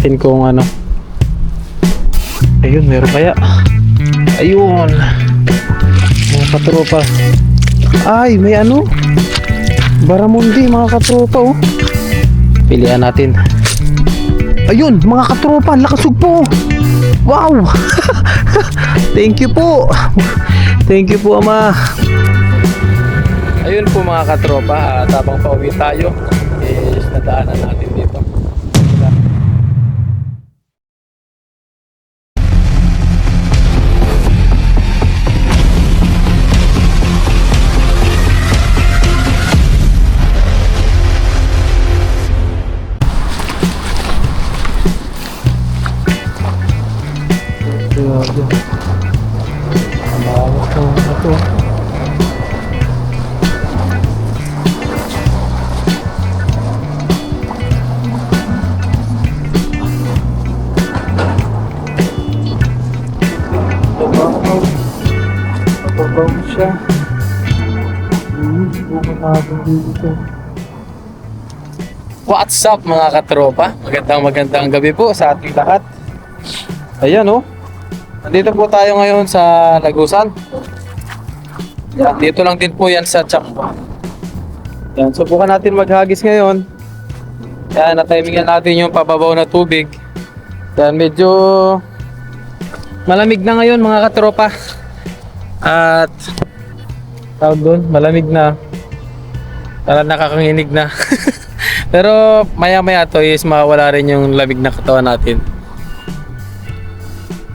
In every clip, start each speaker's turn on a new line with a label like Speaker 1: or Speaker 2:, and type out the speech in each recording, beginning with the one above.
Speaker 1: natin kung ano. Ayun, meron kaya. Ayun. Mga katropa. Ay, may ano. Baramundi, mga katropa, oh. Pilihan natin. Ayun, mga katropa, lakasog po. Wow! Thank you po. Thank you po, Ama. Ayun po mga katropa, at habang pauwi tayo, is nadaanan natin Grabe. Ang bawas ko na to. Mababaw. Mababaw siya. Hmm, natin dito. What's up mga katropa? Magandang magandang gabi po sa ating lahat. Ayan oh. Nandito po tayo ngayon sa Lagusan. Yan, dito lang din po yan sa Chamba. Yan, subukan natin maghagis ngayon. Yan, natimingan natin yung pababaw na tubig. Yan, medyo malamig na ngayon mga katropa. At tawag doon, malamig na. Parang nakakanginig na. Pero maya maya to is mawala rin yung lamig na katawan natin.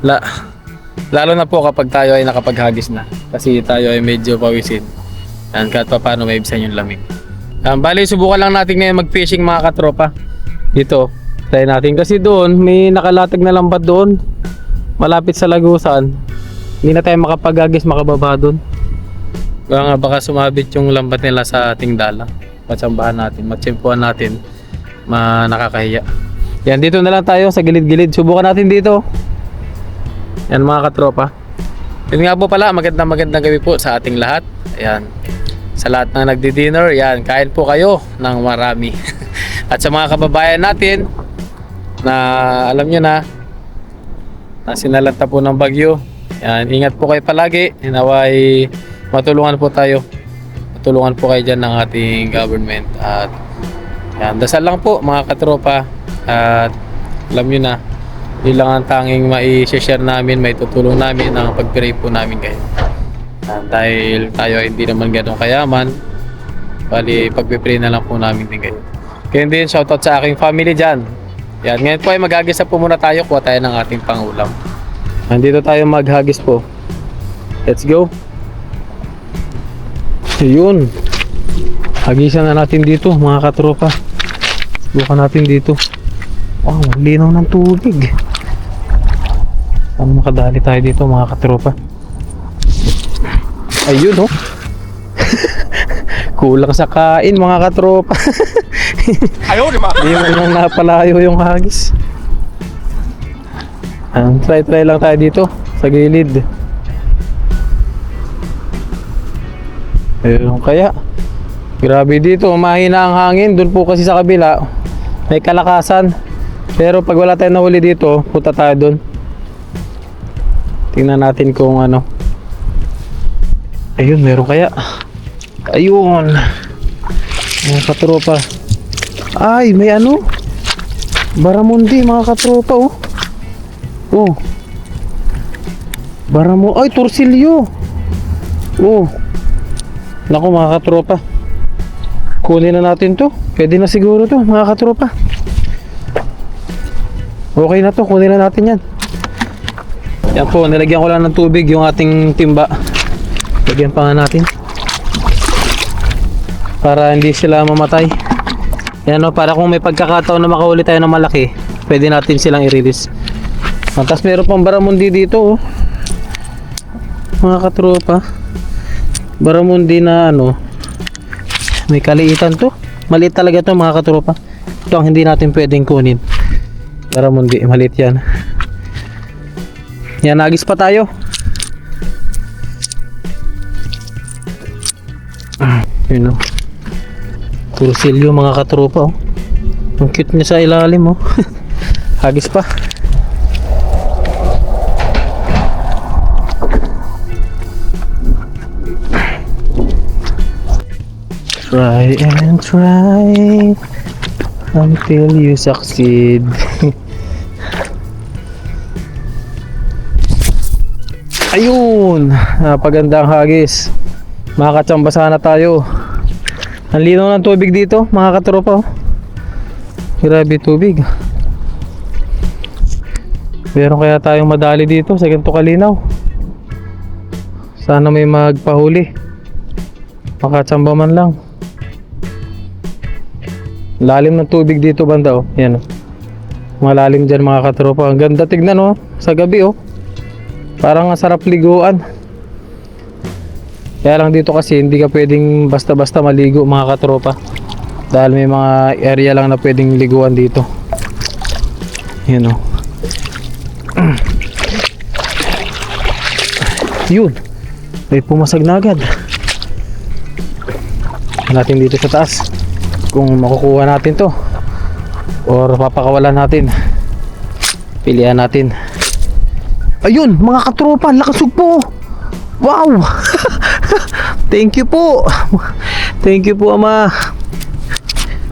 Speaker 1: La lalo na po kapag tayo ay nakapaghagis na. Kasi tayo ay medyo pawisin. Yan, kahit pa paano may ibisan yung lamig. Um, bali, subukan lang natin ngayon mag-fishing mga katropa. Dito, try natin. Kasi doon, may nakalatag na lambat doon. Malapit sa lagusan. Hindi na tayo makapaghagis, makababa doon. Baka nga baka sumabit yung lambat nila sa ating dala. Matsambahan natin, matsimpuan natin. Ma nakakahiya. Yan, dito na lang tayo sa gilid-gilid. Subukan natin dito. Yan mga katropa. Yun nga po pala, magandang magandang gabi po sa ating lahat. Ayan. Sa lahat ng nagdi-dinner, yan, kain po kayo ng marami. At sa mga kababayan natin na alam nyo na na sinalanta po ng bagyo. Yan, ingat po kayo palagi. Naway matulungan po tayo. Matulungan po kayo dyan ng ating government. At yan, dasal lang po mga katropa. At alam nyo na, yun lang ang tanging mai-share namin, may tutulong namin ang pag-pray po namin kayo. Ah, dahil tayo ay hindi naman ganun kayaman, bali pag-pray na lang po namin din kayo. Kaya din, shoutout sa aking family dyan. Yan, ngayon po ay maghagis na po muna tayo, kuha tayo ng ating pangulam. Nandito tayo maghagis po. Let's go. Ayun. Hagisan na natin dito, mga katropa. Subukan natin dito. Wow, linaw ng tubig. Saan makadali tayo dito mga katropa? Ayun oh. Kulang sa kain mga katropa.
Speaker 2: Ayaw, di ba?
Speaker 1: Hindi mo lang napalayo yung hagis. Ah, try try lang tayo dito sa gilid. Ayun kaya. Grabe dito, mahina ang hangin. Doon po kasi sa kabila, may kalakasan. Pero pag wala tayong nahuli dito, punta tayo doon. Tingnan natin kung ano. Ayun, meron kaya. Ayun. Mga katropa. Ay, may ano. Baramundi, mga katropa, oh. Oh. Baramo. Ay, torsilyo. Oh. Naku, mga katropa. Kunin na natin to. Pwede na siguro to, mga katropa. Okay na to, kunin na natin yan. Yan po, nilagyan ko lang ng tubig yung ating timba. Lagyan pa nga natin. Para hindi sila mamatay. Yan o, para kung may pagkakataon na makahuli tayo ng malaki, pwede natin silang i-release. Ah, Tapos meron pang baramundi dito oh. Mga katropa. Baramundi na ano, may kaliitan to. Maliit talaga to mga katropa. Ito ang hindi natin pwedeng kunin. Baramundi, maliit yan. Yan, nagis pa tayo. Ah, Yun o. Puro silyo mga katropa oh. Ang cute niya sa ilalim oh. Hagis pa. Try and try until you succeed. Ayun! Napagandang hagis. Makakatsamba sana tayo. Ang linaw ng tubig dito, mga katropa. oh. Grabe tubig. Meron kaya tayong madali dito sa ganito kalinaw. Sana may magpahuli. Makatsamba man lang. Lalim ng tubig dito banda oh. Yan oh. Malalim dyan mga katropa. Ang ganda tignan oh. Sa gabi oh. Parang ang sarap liguan. Kaya lang dito kasi hindi ka pwedeng basta-basta maligo mga katropa. Dahil may mga area lang na pwedeng liguan dito. Yan oh. Yun. May pumasag na agad. Natin dito sa taas. Kung makukuha natin to. Or papakawalan natin. Pilihan natin. Ayun, mga katropa, lakasog po. Wow! Thank you po. Thank you po, ama.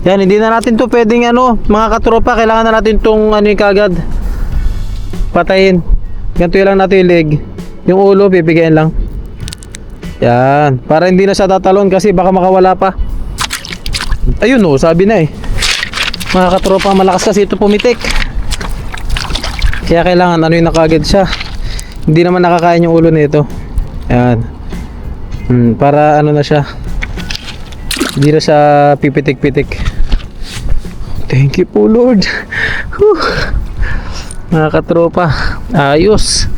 Speaker 1: Yan, hindi na natin to pwedeng ano, mga katropa, kailangan na natin tong ano yung kagad. Patayin. Ganito lang natin yung leg. Yung ulo, bibigayin lang. Yan. Para hindi na siya tatalon kasi baka makawala pa. Ayun oh, sabi na eh. Mga katropa, malakas kasi ito pumitik. Kaya kailangan ano yung nakagad siya. Hindi naman nakakain yung ulo nito. Yan. Hmm, para ano na siya. Hindi na siya pipitik-pitik. Thank you po Lord. Mga katropa, ayos.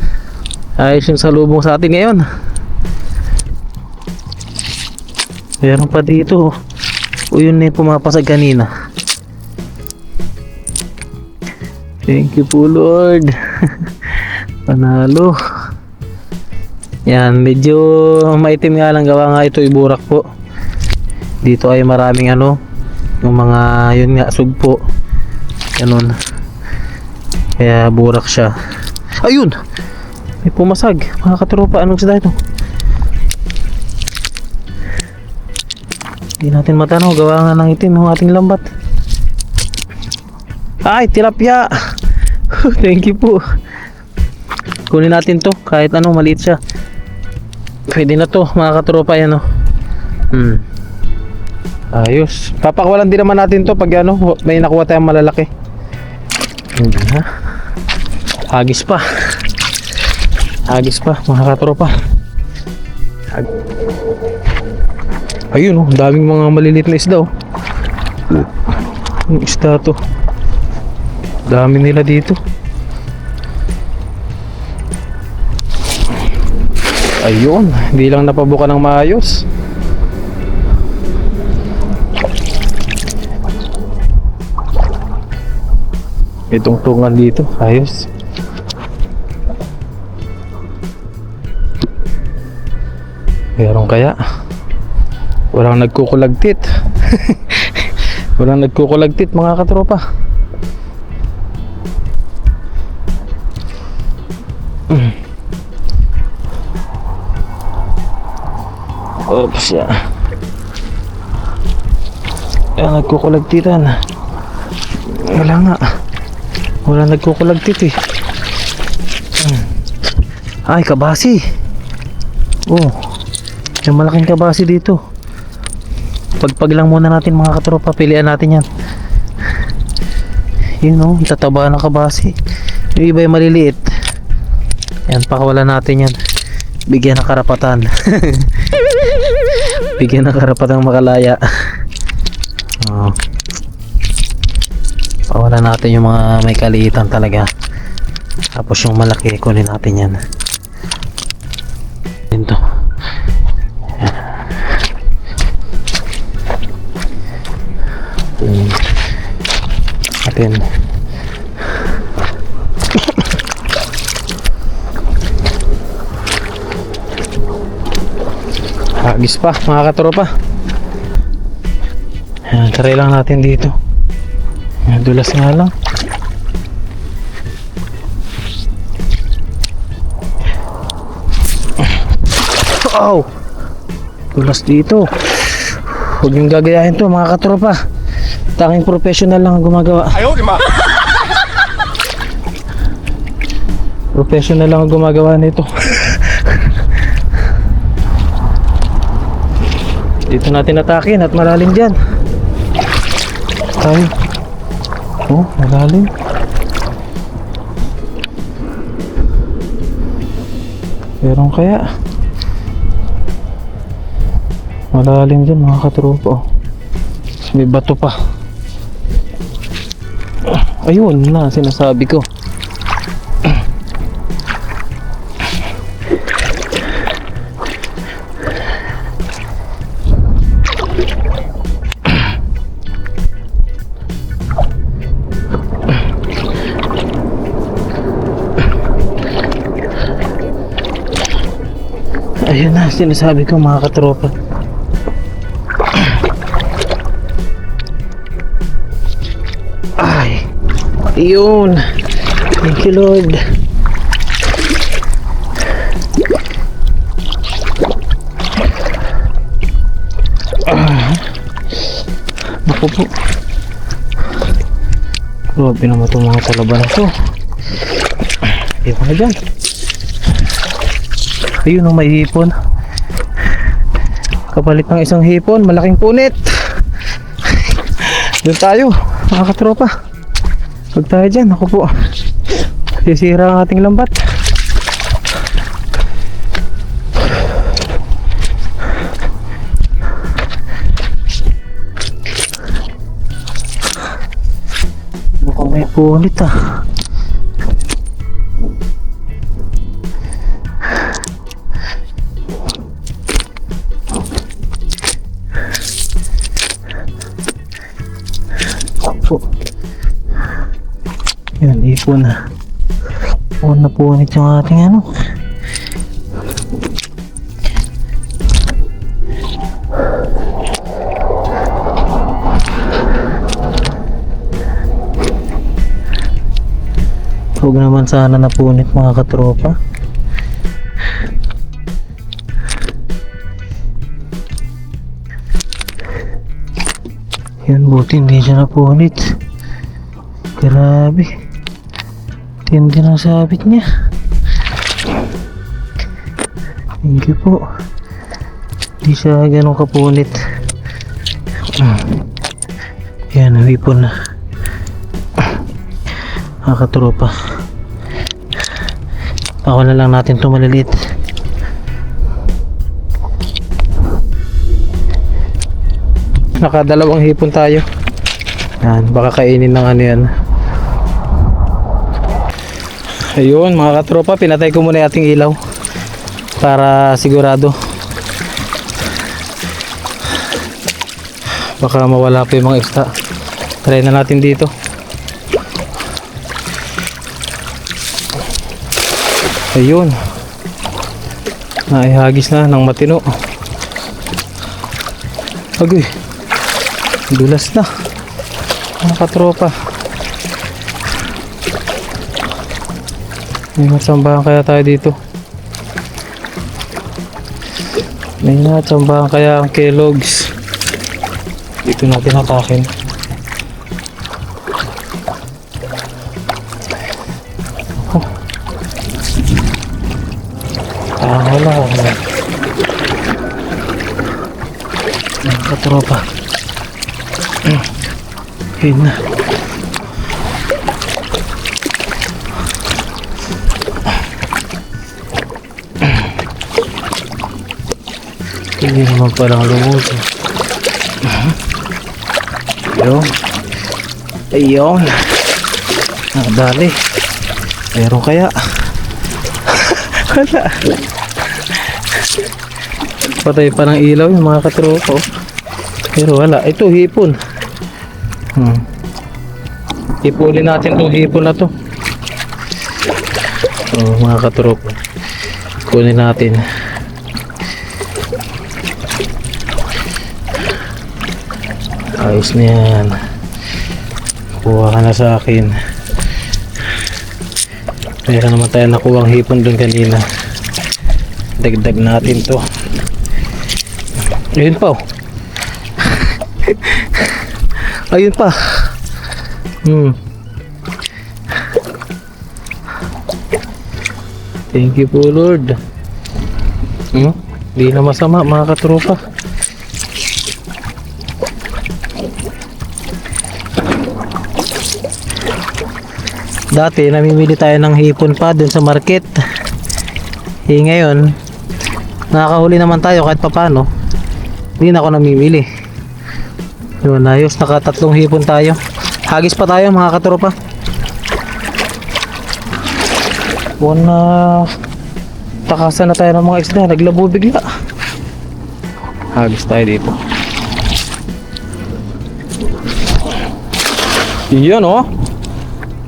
Speaker 1: Ayos yung salubong sa atin ngayon. Meron pa dito. O yun na yung pumapasag kanina. Thank you po Lord. Panalo. Yan, medyo maitim nga lang gawa nga ito iburak po. Dito ay maraming ano, yung mga yun nga sugpo. Ganun. Kaya burak siya. Ayun! May pumasag. Mga katropa, anong isda ito? Hindi natin matanaw. Gawa nga ng itim yung ating lambat. Ay, tilapia! Thank you po. Kunin natin to. Kahit ano, maliit siya. Pwede na to, mga katropa. Yan o. Hmm. Ayos. Papakawalan din naman natin to pag ano, may nakuha tayong malalaki. Hindi na. Hagis pa. Hagis pa, mga katropa. Hag Ayun oh, daming mga maliliit na isda oh. Yung isda to. Dami nila dito. Ayun, hindi lang napabuka ng maayos. May tungtungan dito, ayos. Meron kaya? Walang nagkukulagtit. Walang nagkukulagtit mga katropa. Oops, ya. Wala nagkukulagtitan. Wala nga. Wala nagkukulagtit eh. Hmm. Ay, kabasi. Oh. May malaking kabasi dito. Pagpag lang muna natin mga katropa, pilihan natin yan. Yun oh, tataba ng kabasi. Yung iba yung maliliit. Yan, pakawalan natin yan. Bigyan ng karapatan. Bigyan ng karapatang makalaya. Oh. Pakawalan natin yung mga may kaliitan talaga. Tapos yung malaki, kunin natin yan. Atin. Atin. Bugis pa mga katropa. Ayan, try lang natin dito. Dulas nga lang. Oh! Dulas dito. Huwag niyong gagayahin to mga katropa. Tanging professional lang ang gumagawa.
Speaker 3: Ayaw, lima!
Speaker 1: professional lang ang gumagawa nito. Dito natin atakin at malalim dyan. Tayo. Oh, malalim. Meron kaya? Malalim dyan mga katropa. oh. May bato pa. Ayun na, sinasabi ko. Sinasabi ko mga katropa. Ay, yun. Thank you, Lord. Ah. Naku po. Grabe naman itong mga talaba na to. Ayoko na dyan. Ayun ang may hipon. Kapalit ng isang hipon, malaking punit. Doon tayo, mga katropa. Huwag tayo dyan, ako po. Sisira ang ating lambat. Mukhang may punit ah. Yan, ipon na. Ipon na punit yung ating ano. Huwag naman sana napunit mga katropa. Yan, buti hindi siya napunit. Grabe. Tindi ng sabit niya. Thank you po. Hindi siya ganun kapunit. Yan, wipon na. Nakakatropa. Ako na lang natin ito maliliit. Nakadalawang hipon tayo. Yan, baka kainin ng ano yan. Ayun, mga katropa, pinatay ko muna ating ilaw. Para sigurado. Baka mawala pa yung mga extra. Try na natin dito. Ayun. Naihagis na ng matino. Agoy. Dulas na. Mga katropa. May matsambahan kaya tayo dito. May natsambahan kaya ang Kellogg's. Dito natin hatakin. Oh. Ah, wala. katropa. Yun na. Hindi naman palang lumos. Ayun. Ayun. Nakadali. Meron kaya. Wala. Patay pa ng ilaw yung mga katropa. oh. Pero wala. Ito, hipon. Hmm. Ipulin natin itong hipon na to. Oh, mga katropa. Kunin natin. Ayos na yan. Kuha ka na sa akin. Meron naman tayo nakuha ang hipon dun kanina. Dagdag natin to. Ayun pa oh. Ayun pa. Hmm. Thank you po Lord. Hmm? Di na masama mga katropa. Dati namimili tayo ng hipon pa dun sa market. Eh ngayon, nakakahuli naman tayo kahit papano. Hindi na ako namimili. Yun, ayos. Nakatatlong hipon tayo. Hagis pa tayo mga katropa. Buwan na takasan na tayo ng mga isda. Naglabo bigla. Hagis tayo dito. Iyan oh.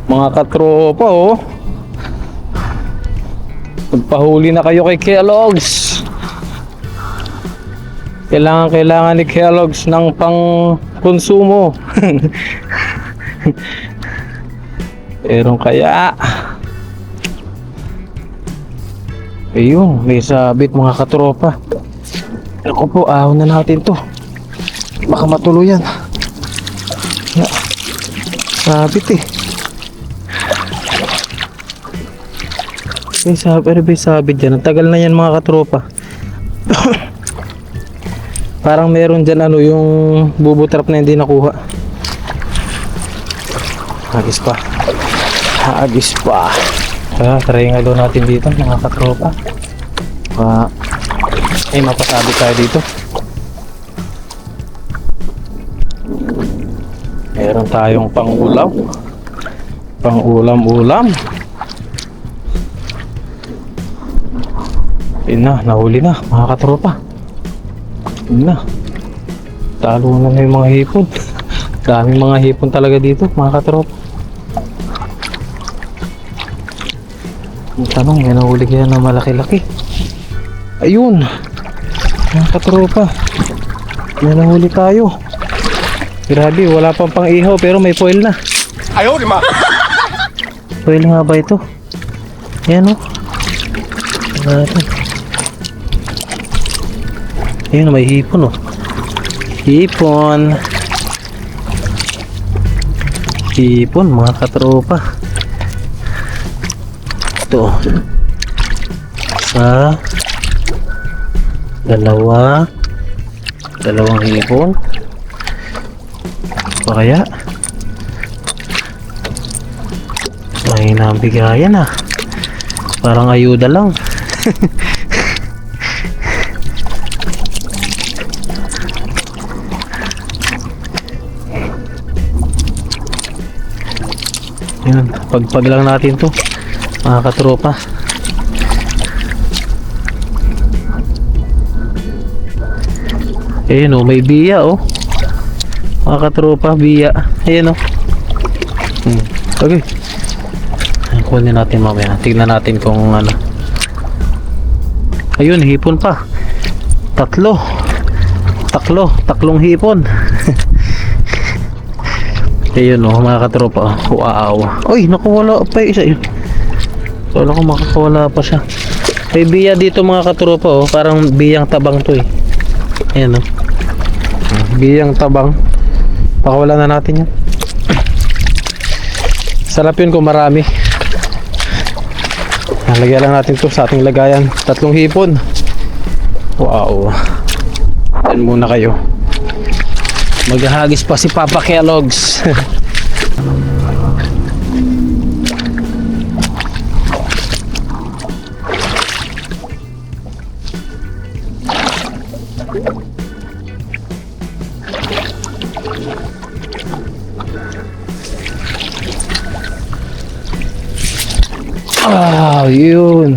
Speaker 1: Mga katropa oh. Magpahuli na kayo kay Kellogg's. Kailangan kailangan ni Kellogg's ng pang konsumo. Meron kaya. Ayun, may sabit mga katropa. Ako po, ahon na natin to. Baka matuluyan. Ya, sabit eh. May sabit, ano ba yung sabit dyan? Ang tagal na yan mga katropa. Parang meron dyan ano yung bubutrap na hindi nakuha. Hagis pa. Hagis pa. Kaya try nga daw natin dito mga katropa. Pa ay mapasabi tayo dito. Meron tayong pang-ulam. Pang-ulam-ulam. Yun na, nahuli na, mga katropa. Yun na. Talo na na yung mga hipon. Daming mga hipon talaga dito, mga katropa. Ang tanong, may nahuli kaya na malaki-laki. Ayun, mga katropa. May nahuli tayo. Grabe, wala pang pang ihaw pero may foil na.
Speaker 4: Ayaw, lima!
Speaker 1: foil nga ba ito? Yan o. Oh. Ano? Ayun, may hipon o. Hipon. Hipon, mga katropa. Ito. Isa. Dalawa. Dalawang hipon. Pa kaya? Mahina ang bigayan ah. Parang ayuda lang. Yan, pagpag lang natin to. Mga katropa. Ayun oh, may biya oh. Mga katropa, biya. Ayun oh. Hmm. Okay. Ayan, Kunin natin mamaya. Tignan natin kung ano. Ayun, hipon pa. Tatlo. Taklo. Taklong hipon. Ayun o, mga katropa. Oh, wow. Uy, nakawala pa yung isa yun. Kala ko makakawala pa siya. May biya dito mga katropa oh. Parang biyang tabang to eh. Ayan o. Biyang tabang. Pakawala na natin yan. Sarap yun kung marami. Lagyan lang natin to sa ating lagayan. Tatlong hipon. Wow. Yan muna kayo. Maghahagis pa si Papa Kellogg's. Ah, yun.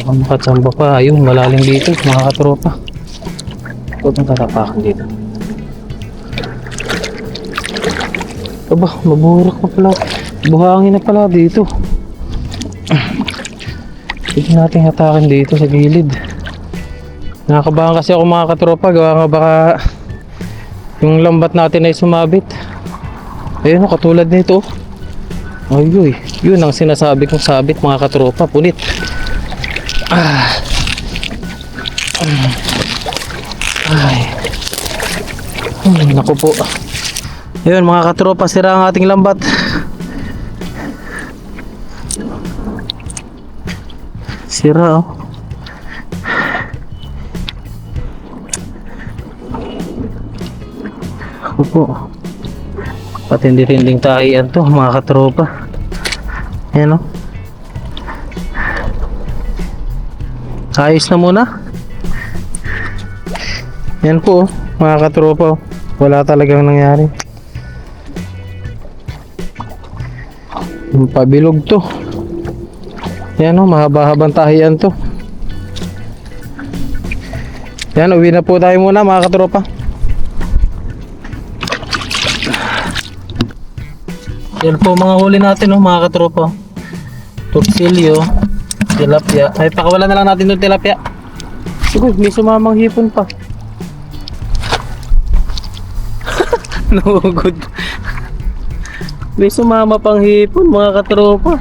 Speaker 1: Baka makatsamba pa. Ayun, malalim dito, mga katropa. Huwag mong tatapakan dito. Aba, maburak pa pala. Buhangin na pala dito. Hindi natin hatakin dito sa gilid. Nakakabahan kasi ako mga katropa. Gawa nga baka yung lambat natin ay sumabit. Ayun, katulad nito. Ay, uy. Yun ang sinasabi kong sabit mga katropa. Punit. Ah.
Speaker 5: Ay. Ay, naku po. Ayun mga katropa, sira ang ating lambat. Sira oh. Ako po. Patindi-tinding tahian to mga katropa. Ayan oh. Ayos na muna. Yan po, oh, mga katropa. oh. Wala talagang nangyari. Pabilog to. Yan o, mahaba-habang tahiyan to. Yan, uwi na po tayo muna mga katropa. Yan po mga huli natin oh, mga katropa. Torsilyo, tilapia. Ay, pakawalan na lang natin yung tilapia. Siguro, may sumamang hipon pa. Nugod. May sumama pang hipon mga katropa.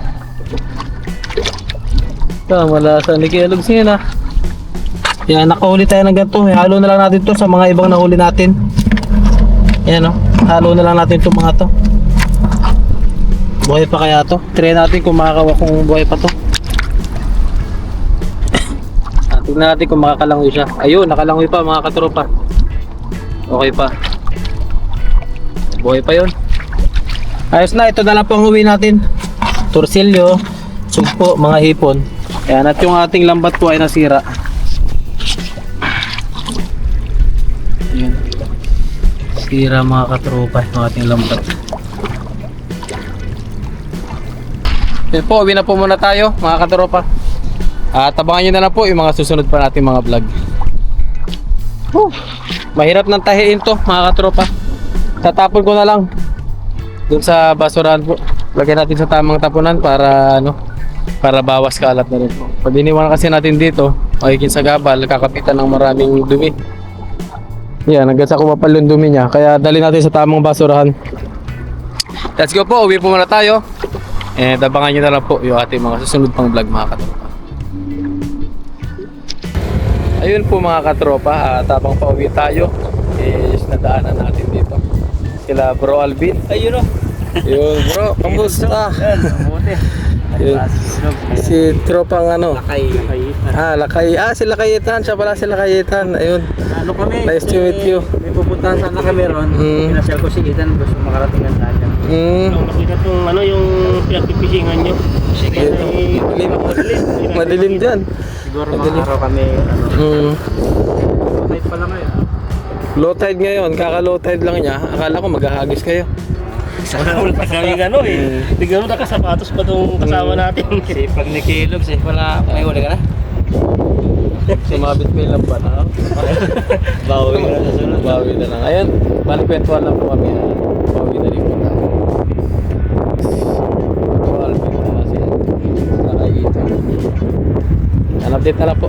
Speaker 5: Tama lasa ni Kelog sina. Yan, nakahuli tayo ng ganito. Halo na lang natin to sa mga ibang nahuli natin. Yan o. Halo na lang natin itong mga to. Buhay pa kaya to? Try natin kung makakawa kung buhay pa to. Ah, Tingnan natin kung makakalangoy siya. Ayun, nakalangoy pa mga katropa. Okay pa. Buhay pa yun. Ayos na, ito na lang po ang uwi natin. Torsilyo, sugpo, mga hipon. Ayan, at yung ating lambat po ay nasira. Ayan. Sira mga katropa yung ating lambat.
Speaker 1: Yun po, uwi na po muna tayo mga katropa. At abangan nyo na lang po yung mga susunod pa nating mga vlog. Whew. Mahirap nang tahiin to mga katropa. Tatapon ko na lang dun sa basurahan po. Lagyan natin sa tamang tapunan para ano para bawas kalat na rin po. Pag iniwan kasi natin dito, magiging sa gabal, kakapitan ng maraming dumi. Yan, hanggang sa kumapal yung dumi niya. Kaya dali natin sa tamang basurahan. Let's go po, uwi po muna tayo. And abangan nyo na lang po yung ating mga susunod pang vlog mga katropa. Ayun po mga katropa, at habang pauwi tayo, is nadaanan natin dito. Sila Bro Alvin.
Speaker 2: Ayun o.
Speaker 1: Yun bro, kamusta?
Speaker 2: Buti.
Speaker 1: Yun. Si tropang ano?
Speaker 2: Lakay.
Speaker 1: Ah, Lakay. Ah, si Lakayitan. Siya pala si Lakayitan. Ayun.
Speaker 2: Ano kami?
Speaker 1: Nice to meet you.
Speaker 2: May pupuntahan sana kami ron.
Speaker 1: Mm.
Speaker 2: Pinasyal ko si Ethan. Gusto makarating ng tayo.
Speaker 1: Hmm.
Speaker 6: Makita tong ano yung pinagpipisingan nyo.
Speaker 2: Sige.
Speaker 1: Madilim. Madilim dyan.
Speaker 2: Siguro mga araw kami. Ano.
Speaker 1: Hmm.
Speaker 2: Kahit pala ngayon.
Speaker 1: Low tide ngayon. Kaka low tide lang niya. Akala ko maghahagis kayo.
Speaker 6: Wala wala pa kami ano eh. Tignan mo nakasapatos pa tong kasama natin.
Speaker 2: Sipag ni Kilog. Eh. Wala. May huli ka na?
Speaker 1: Sumabit pa yung lambat.
Speaker 2: Bawi na sa sunod.
Speaker 1: Bawi na lang. Ayun, balik kwentuhan lang po kami. ah. Bawi na rin po na kasi update na lang po.